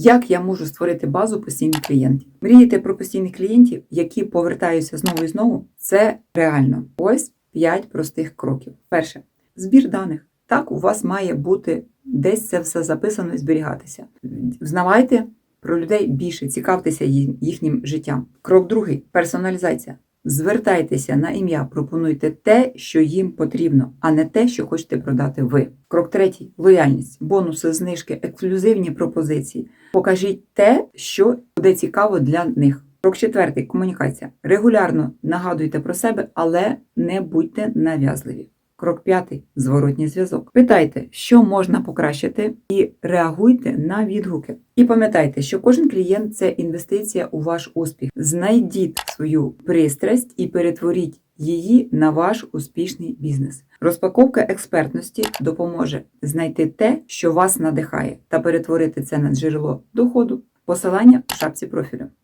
Як я можу створити базу постійних клієнтів? Мрієте про постійних клієнтів, які повертаються знову і знову? Це реально. Ось 5 простих кроків. Перше збір даних. Так, у вас має бути десь це все записано і зберігатися. Знавайте про людей більше, цікавтеся їхнім життям. Крок другий персоналізація. Звертайтеся на ім'я, пропонуйте те, що їм потрібно, а не те, що хочете продати ви. Крок третій лояльність, бонуси, знижки, ексклюзивні пропозиції. Покажіть те, що буде цікаво для них. Крок четвертий комунікація. Регулярно нагадуйте про себе, але не будьте нав'язливі. Крок п'ятий зворотній зв'язок. Питайте, що можна покращити, і реагуйте на відгуки. І пам'ятайте, що кожен клієнт це інвестиція у ваш успіх. Знайдіть свою пристрасть і перетворіть її на ваш успішний бізнес. Розпаковка експертності допоможе знайти те, що вас надихає, та перетворити це на джерело доходу. Посилання в шапці профілю.